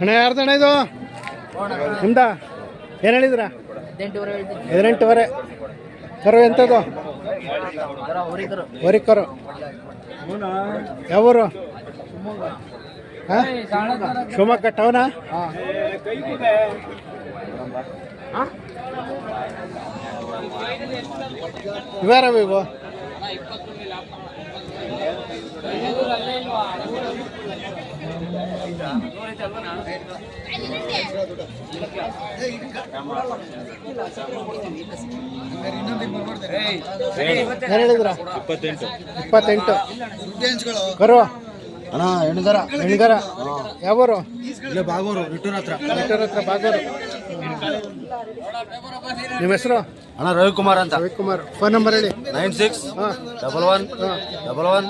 ಅಣ್ಣ ತಣ ಇದು? ನಿಮ್ದ? ಏನು ಹೇಳಿದ್ರ? ಹದಿನೆಂಟುವರೆ ಕರು ಎಂಥದ್ದು ವರಿಕರು ವರಿ ಕರು ಯಾವೂರು ಶಿವಮೊಗ್ಗ ಟೌನಾ ಇವ್ಯಾರವ ಇವು ಹೇಳಿದ್ರ? ಇಪ್ಪತ್ತೆಂಟು. ಇಪ್ಪತ್ತೆಂಟು ಕರು ಅಣ್ಣ ಹೆಣ್ಗರ ಹೆಣ್ಗರ ಯಾವರು? ಇಲ್ಲೇ ಬಾಗೋರು ಹತ್ರ. ಹತ್ರ ಬಾಗೂರು. ನಿಮ್ಮ ಹೆಸರು? ಅಣ್ಣ ರವಿಕುಮಾರ್ ಅಂತ. ರವಿಕುಮಾರ್. ಫೋನ್ ನಂಬರ್ ಹೇಳಿ. ನೈನ್ ಸಿಕ್ಸ್ ಹಾಂ. Double one double one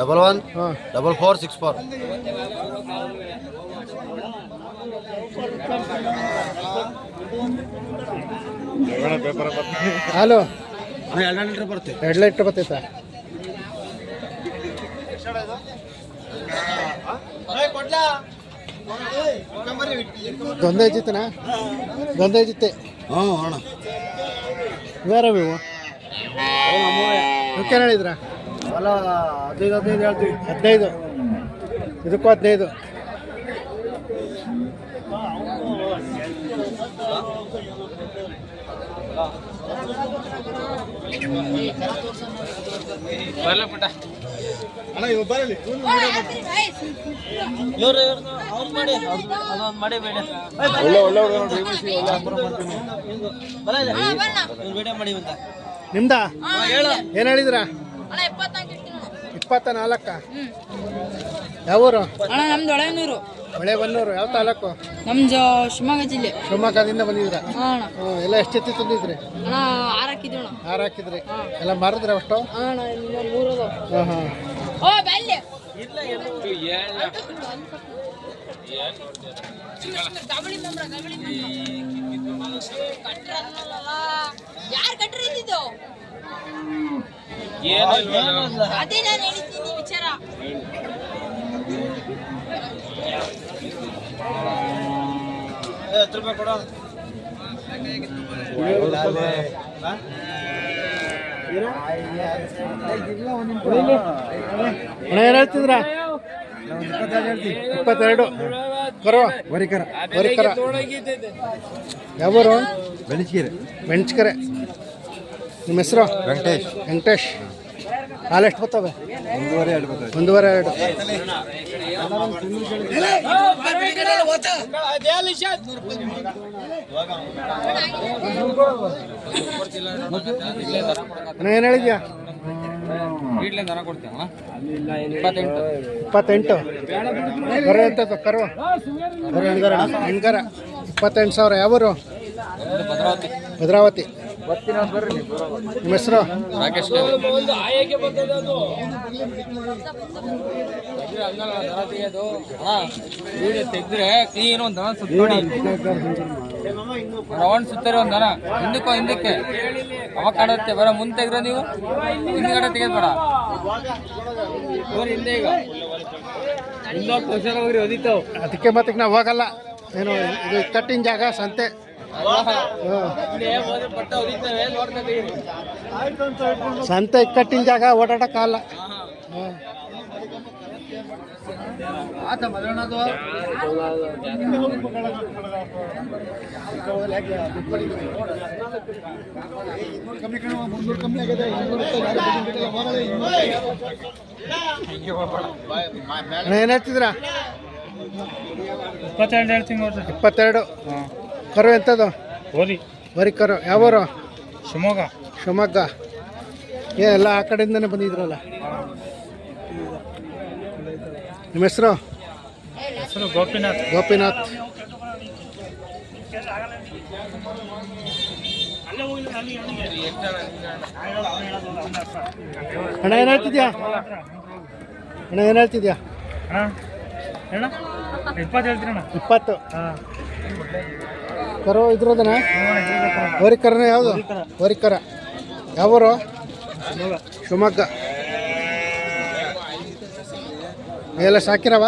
double one ಹಾಂ. Double four six four. Hello. ಎರಡು ಲೀಟ್ರ್ ಬರುತ್ತೆ ಎರಡು ಲೈಟ್ ಬರ್ತೈತಾ. ಜಿತ್ತನ ಜಿತ್ತೆ ಹ್ಞೂ ಅಣ್ಣ. ಇವ್ಯಾರವ ಇವು ಇವಕ್ಕೇನು ಹೇಳಿದ್ರ? ಅಲ್ಲ ಹದಿನೈದು ಹದಿನೈದು ಹೇಳ್ತೀವಿ. ಹದಿನೈದು. ಇದಕ್ಕೂ ಹದಿನೈದು. ಅಣ್ಣ ಇವ್ ಬರಲಿ. ಒಳ್ಳೆ ಒಳ್ಳೆ ಹುಡುಗ ನೋಡ್ರಿ ಒಳ್ಳೆ ನಿಮ್ದ? ಏನು ಹೇಳಿದ್ರ. ಇಪ್ಪತ್ತ ನಾಲ್ಕ ಯಾವೂರು? ಅಣ್ಣ ನಮ್ದು ಹೊಳೆನೂರು. ಹೊಳೆ ಬನ್ನೂರು ಯಾವ ತಾಲೂಕು? ನಮ್ದು ಶಿವಮೊಗ್ಗ ಜಿಲ್ಲೆ. ಶಿವಮೊಗ್ಗದಿಂದ ಬಂದಿದ್ರ ಹಾ ಅಣ್ಣ. ಎಲ್ಲ ಎಷ್ಟು ಜೊತೆ ತಂದಿದ್ರಿ? ಅಣ್ಣ ಆರು ಹಾಕಿದ್ವಿ ಅಣ್ಣ. ಹಾರ ಹಾಕಿದ್ರಿ. ಎಲ್ಲ ಮಾರಿದ್ರೆ ಅಷ್ಟು? ಹಾ. ಇನ್ನೊಂದು ಮೂರು ಅದಾವ ಹಾಂ ಹಾಂ ಓ ಬಲ್ಲೆ ಯಾರು ಕಟ್ರಿ ಇದ್ದಿದ್ದು ಅದೇ ನಾನು ವಿಚಾರ ಹತ್ತು ರೂಪಾಯಿ ಕೊಡೋ ಅಣ್ಣ ಏನು ಹೇಳ್ತಿದ್ರ? ಇಪ್ಪತ್ತೆರಡು. ಕರೋ ವರಿಕರ. ವರಿಕರ. ಯಾವೂರು? ಬೆಳಚೀರೆ ಮೆಣಚ್ಕೆರೆ ನಿಮ್ಮ ಹೆಸರು? ವೆಂಕಟೇಶ್. ವೆಂಕಟೇಶ್. ಹಾಲು ಎಷ್ಟು ಬರ್ತವೆ? ಒಂದೂವರೆ ಎರಡು ಒಂದೂವರೆ ಎರಡು. ಏನು ಹೇಳಿದ್ಯಾ? ಇಪ್ಪತ್ತೆಂಟು. ಕರು ಎಂಟು ಕರು ಕರು ಹೆಣ್ಗರ ಹೆಣ್ಗರ ಇಪ್ಪತ್ತೆಂಟು ಸಾವಿರ ಯಾವರು? ಭದ್ರಾವತಿ. ನಿಮ್ಮ ಹೆಸರು? ರಾಕೇಶ್ ವಿಡಿಯೋ ತೆಗ್ದ್ರೆ ಕ್ಲೀನ್ ಒಂದು ದನ ಸುತ್ತ ನೋಡಿ. ರೌಂಡ್ ಸುತ್ತಾರೆ ಒಂದು ದನ. ಹಿಂದಕ್ಕೋ ಹಿಂದಕ್ಕೆ. ಅವಾಗ ಕಾಣುತ್ತೆ ಬರ ಮುಂದೆ ತೆಗ್ರ ನೀವು? ಹಿಂದ್ಗಡೆ ತೆಗೆದ್ ಬೇಡ. ಹಿಂದೆ ಈಗ ಅದಕ್ಕೆ ಮತ್ತೆ ನಾವು ಹೋಗಲ್ಲ. ಏನು ಇದು ಕಟ್ಟಿನ ಜಾಗ ಸಂತೆ. ಸಂತೆ ಇಕ್ಕಟ್ಟಿನ ಜಾಗ ಓಡಾಡಕ್ಕಾಗಲ್ಲ. ಏನ್ ಹೇಳ್ತಿದ್ರ ಇಪ್ಪತ್ತೆರಡು ಹೇಳ್ತೀನಿ ಇಪ್ಪತ್ತೆರಡು. ಕರು ಎಂಥದ್ದು ಓದಿ ಬರೀ ಕರು. ಯಾವರು? ಶಿವಮೊಗ್ಗ. ಶಿವಮೊಗ್ಗ. ಏ ಎಲ್ಲ ಆ ಕಡೆಯಿಂದನೇ ಬಂದಿದ್ರಲ್ಲ? ನಿಮ್ಮ ಹೆಸರು? ಹೆಸರು ಗೋಪಿನಾಥ್. ಗೋಪಿನಾಥ್. ಅಣ್ಣ ಏನು ಹೇಳ್ತಿದ್ಯಾ? ಅಣ್ಣ ಏನು ಹೇಳ್ತಿದ್ಯಾ? ಇಪ್ಪತ್ತು ಹೇಳ್ತೀರಣ್ಣ. ಇಪ್ಪತ್ತು. ಹಾಂ. ಕರು ಇದ್ರದನ? ವರಿಕರನ ಯಾವುದು? ವರಿಕರ ಯಾವರು? ಶಿವಮೊಗ್ಗ. ಎಲ್ಲ ಸಾಕಿರವ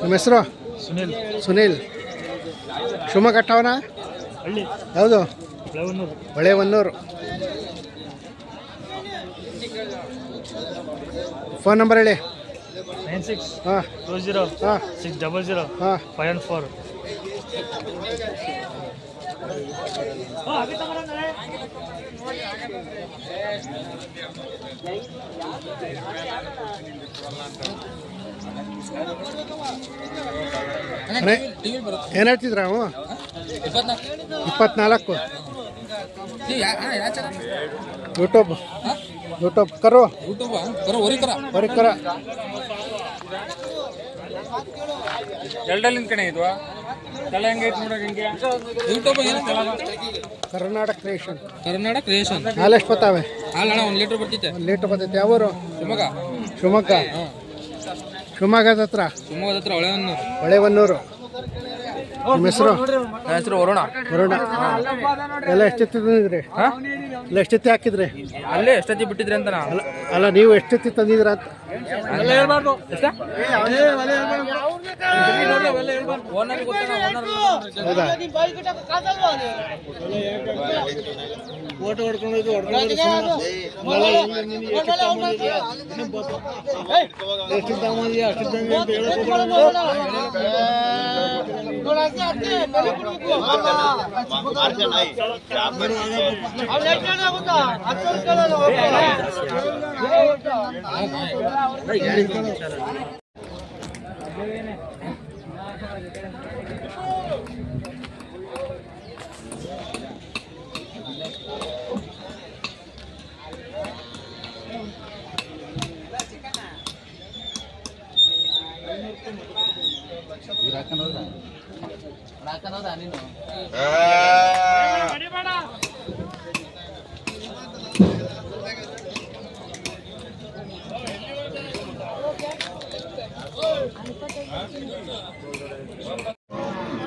ನಿಮ್ಮ ಹೆಸರು? ಸುನೀಲ್. ಸುನೀಲ್. ಶಿವಮೊಗ್ಗ ಅಟ್ಟವನ ಯಾವುದು? ಹೊಳೆವನ್ನೂರು ಫೋನ್ ನಂಬರ್ ಹೇಳಿ. ನೈನ್ ಸಿಕ್ಸ್ ಹಾಂ. ಟೂ ಜೀರೋ ಹಾಂ. ಸಿಕ್ಸ್ ಡಬಲ್ ಜೀರೋ ಹಾಂ. ಫೈವ್ ಒನ್ ಫೋರ್ ಏನು ಹೇಳ್ತಿದ್ರ ಅವು ಇಪ್ಪತ್ನಾಲ್ಕು. ಯೂಟ್ಯೂಬ್. ಯೂಟ್ಯೂಬ್ ಕರು. ಯೂಟ್ಯೂಬ್ ಕರ ಹೊರಿಕರ ವರಿಕರ ಎರಡಲ್ಲಿಂದ ಕಣೆ ಇದು? ಕರ್ನಾಟಕ ಕ್ರಿಯೇಷನ್ ಕರ್ನಾಟಕ ಕ್ರಿಯೇಷನ್ ಹಾಲು ಎಷ್ಟು ಬರ್ತಾವೆ? ಹಾಲಣ್ಣ ಒಂದು ಲೀಟ್ರ್ ಬರ್ತೈತೆ. ಒಂದು ಲೀಟ್ರ್ ಬರ್ತೈತೆ. ಯಾವೂರು? ಶಿವಮೊಗ್ಗ. ಶಿವಮೊಗ್ಗ. ಶಿವಮೊಗ್ಗದ ಹತ್ರ? ಶಿವಮೊಗ್ಗದ ಹತ್ರ ಹೊಳೆವನ್ನೂರು ನಿಮ್ಮ ಹೆಸರು? ನನ್ನ ಹೆಸರು ವರುಣ. ವರುಣ. ಎಲ್ಲ ಎಷ್ಟೆತ್ತಿ ತಂದಿದ್ರಿ? ಎಲ್ಲ ಎಷ್ಟೆತ್ತಿ ಹಾಕಿದ್ರಿ? ಅಲ್ಲೇ ಎಷ್ಟೊತ್ತಿ ಬಿಟ್ಟಿದ್ರಿ ಅಂತ ನಾ ಅಲ್ಲ ಅಲ್ಲ ನೀವು ಎಷ್ಟೆತ್ತಿ ತಂದಿದ್ರ ಅಂತ? ಓನರ್ ಹೌದಾ? ಓಟ ಹೊಡ್ಕೊಂಡು ಎಷ್ಟಿದ್ದ ಅಷ್ಟಿದ್ದಂಗೆ ಅಂತ ಹೇಳೋದು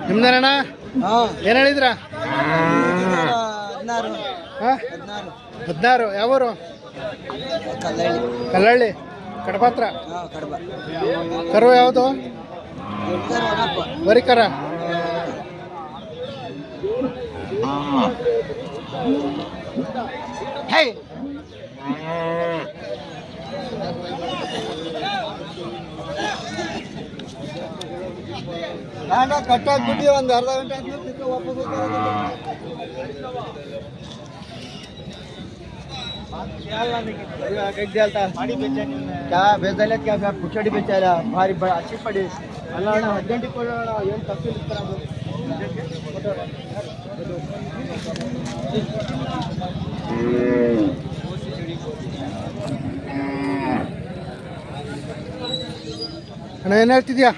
ನಿಮ್ದೇನಣ್ಣ ಏನು ಹೇಳಿದ್ರ? ಹದಿನಾರು. ಯಾವೂರು? ಕಲ್ಲಳ್ಳಿ. ಕಡಪಾತ್ರ ಕರು ಯಾವುದು? హే ನಾನ ಕಟ್ಟಾಕ್ ಬಿಟ್ಟಿ ಒಂದು ಅರ್ಧ ಗಂಟೆ ಆದ್ಮೇಲೆ ವಾಪಸ್ ಬೇಜಾಲ ಕುಚಡಿ ಬೇಚಾಲ ಭಾರಿ ಅಚ್ಚಿ ಪಡಿ ಅಲ್ಲ ಹದಿನೆಂಟು ಕೊಡೋಣ ಏನು ತಪ್ಪಿಲ್ಲ ಅಣ್ಣ ಏನು ಹೇಳ್ತಿದ್ಯಾ?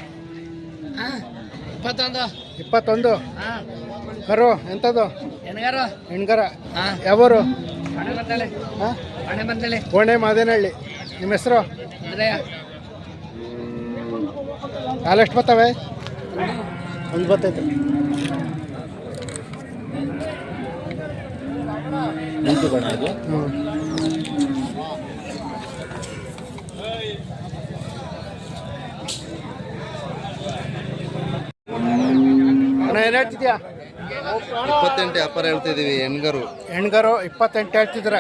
ಇಪ್ಪತ್ತೊಂದು. ಇಪ್ಪತ್ತೊಂದು? ಹಾಂ. ಕರು ಎಂಥದ್ದು? ಹೆಣ್ಗಾರು. ಯಾವೂರು? ಕೋಣೆ ಮಾದೇನಹಳ್ಳಿ. ನಿಮ್ಮ ಹೆಸರು? ಕಾಲೆಷ್ಟು ಬರ್ತವೆ ಒಂದು ಬರ್ತೈತೆ ಹ್ಞೂ ಅಣ್ಣ ಏನು ಹೇಳ್ತಿದ್ಯಾ? ಇಪ್ಪತ್ತೆಂಟು ವ್ಯಾಪಾರ ಹೇಳ್ತಿದೀವಿ ಹೆಣ್ಗರು. ಹೆಣ್ಗರು ಇಪ್ಪತ್ತೆಂಟು ಹೇಳ್ತಿದ್ರ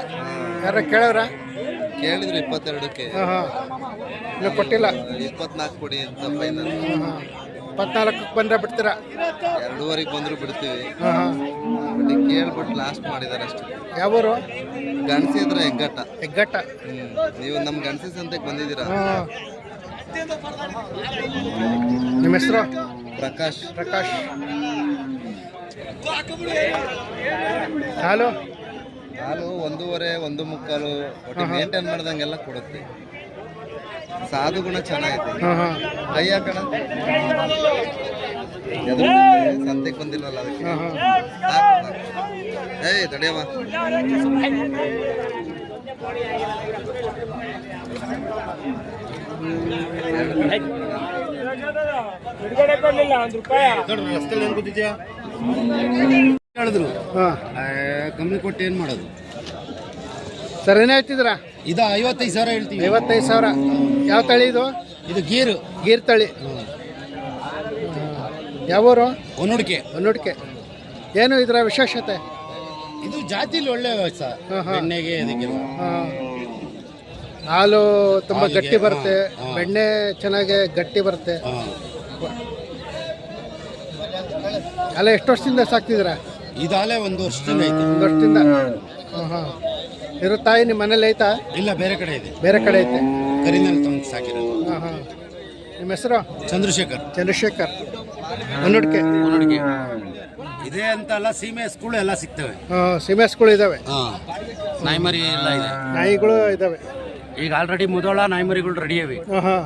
ಯಾರ ಕೇಳವ್ರ? ಕೇಳಿದ್ರು ಇಪ್ಪತ್ತೆರಡಕ್ಕೆ. ಹಾಂ ಹಾಂ. ಇನ್ನೂ ಕೊಟ್ಟಿಲ್ಲ. ಇಪ್ಪತ್ನಾಲ್ಕು ಕೊಡಿ ಅಂತ ಫೈನಲ್ ಇಪ್ಪತ್ನಾಲ್ಕಕ್ಕೆ ಬಂದ್ರೆ ಬಿಡ್ತೀರಾ? ಎರಡೂವರೆಗೆ ಬಂದ್ರು ಬಿಡ್ತೀವಿ. ಹಾಂ ಹಾಂ. ಬಟ್ ಕೇಳ್ಬಿಟ್ಟು ಲಾಸ್ಟ್ ಮಾಡಿದಾರೆ ಅಷ್ಟೇ. ಯಾವೂರು? ಗಣಸಿ ಹತ್ರ ಹೆಗ್ಗಟ್ಟ. ಹೆಗ್ಗಟ್ಟ. ಹ್ಮ್. ನೀವು ನಮ್ಮ ಗಣಸಿ ಸಂತೆಗೆ ಬಂದಿದ್ದೀರಾ? ಹಾಂ. ನಿಮ್ಮ ಹೆಸರು? ಪ್ರಕಾಶ್. ಪ್ರಕಾಶ್. ಹಾಲು? ಹಾಲು ಒಂದೂವರೆ ಒಂದು ಮುಕ್ಕಾಲು ಒಟ್ಟು ಮೇಂಟೈನ್ ಮಾಡ್ದಂಗೆಲ್ಲ ಕೊಡುತ್ತೆ. ಸಾಧು ಗುಣ ಚೆನ್ನಾಗಿದೆ ಹಾಂ ಹಾಂ. ಕೈ ಹಾಕೋಣ? ಎದುರು ಸಂತೆಗೆ ಬಂದಿಲ್ವಲ್ಲ ಅದಕ್ಕೆ. ಏಯ್ ಕೂತಿದ್ಯಾ ಹೇಳಿದ್ರು. ಹಾಂ. ಕಮ್ಮಿ ಕೊಟ್ಟು ಏನು ಮಾಡೋದು? ಸರ್ ಏನೇ ಇದು ಐವತ್ತೈದು ಸಾವಿರ ಹೇಳ್ತೀವಿ. ಐವತ್ತೈದು ಸಾವಿರ. ಯಾವ ತಳಿ ಇದು? ಇದು ಗೀರು. ಗೀರ್ ತಳಿ. ಯಾವೂರು ಒನ್ನುಡಿಕೆ ಒನ್ನುಡಿಕೆ ಏನು ಇದರ ವಿಶೇಷತೆ? ಇದು ಜಾತಿಲಿ ಒಳ್ಳೆ ಸರ್ ಹಾ, ಹಾ. ಬೆಣ್ಣೆಗೆ ಹಾಲು ತುಂಬ ಗಟ್ಟಿ ಬರುತ್ತೆ. ಬೆಣ್ಣೆ ಚೆನ್ನಾಗಿ ಗಟ್ಟಿ ಬರುತ್ತೆ. ಹಾ. ಅಲ್ಲ ಎಷ್ಟು ವರ್ಷದಿಂದ ಸಾಕ್ತಿದ್ದೀರಾ? ಇದಾಲೆ ಒಂದು ವರ್ಷದಿಂದ ಐತಿ ಒಂದು ವರ್ಷದಿಂದ. ಹಾಂ ಹಾಂ. ಇರೋ ತಾಯಿ ನಿಮ್ಮ ಮನೇಲಿ ಐತಾ? ಇಲ್ಲ ಬೇರೆ ಕಡೆ ಇದೆ. ಬೇರೆ ಕಡೆ ಐತೆ? ಕರಿನಲ್ಲಿ ತಂದು ಸಾಕಿರೋದು. ಹಾಂ ಹಾಂ. ನಿಮ್ಮ ಹೆಸರು? ಚಂದ್ರಶೇಖರ್. ಚಂದ್ರಶೇಖರ್. ಹೊನ್ನೂಡಿಕೆ ಇದೆ ಇದೇ ಅಂತ ಅಲ್ಲ ಸೀಮೆ ಸ್ಕೂಲ್ ಎಲ್ಲ ಸಿಗ್ತವೆ. ಹಾಂ ಸ್ಕೂಲ್ ಇದ್ದಾವೆ ಹಾಂ. ನಾಯಿಮರಿ ಎಲ್ಲ ಇದೆ. ನಾಯಿಗಳು ಇದ್ದಾವೆ ಈಗ ಆಲ್ರೆಡಿ ಮುದೋಳ ನಾಯಿಮರಿಗಳು ರೆಡಿ ಅವೆ ಹಾಂ ಹಾಂ.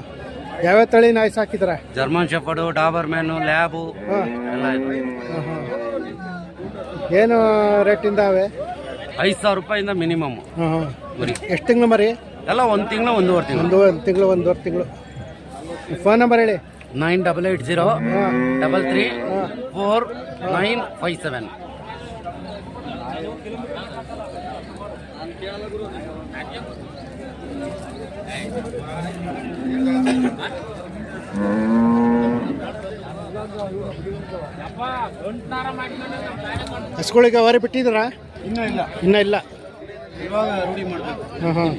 ಯಾವ್ಯಾವ ತಳಿ ನಾಯಿ ಸಾಕಿದ್ರ? German shepherd Doberman lab. ಹಾಂ. ಎಲ್ಲ ಇದೆ. ಏನು ರೇಟಿಂದ ಅವೆ? ಐದು ಸಾವಿರ ರೂಪಾಯಿಂದ ಮಿನಿಮಮ್. ಹಾಂ ಹಾಂ ಮರಿ ಎಷ್ಟು ತಿಂಗಳು ಮರಿ ಎಲ್ಲ ಒಂದು ತಿಂಗಳು ಒಂದೂವರೆ ತಿಂಗಳು. ಒಂದು ಒಂದು ತಿಂಗಳು ಒಂದೂವರೆ ತಿಂಗಳು. ಫೋನ್ ನಂಬರ್ ಹೇಳಿ. Nine double eight zero double three four nine five seven. ಹಸ್ಗಳಿಗೆ ಅವರಿ ಬಿಟ್ಟಿದ್ದೀರಾ? ಇನ್ನೂ ಇಲ್ಲ. ಇನ್ನೂ ಇಲ್ಲ. ಇವಾಗ ರೂಢಿ ಮಾಡಬೇಕು. ಹಾಂ ಹಾಂ.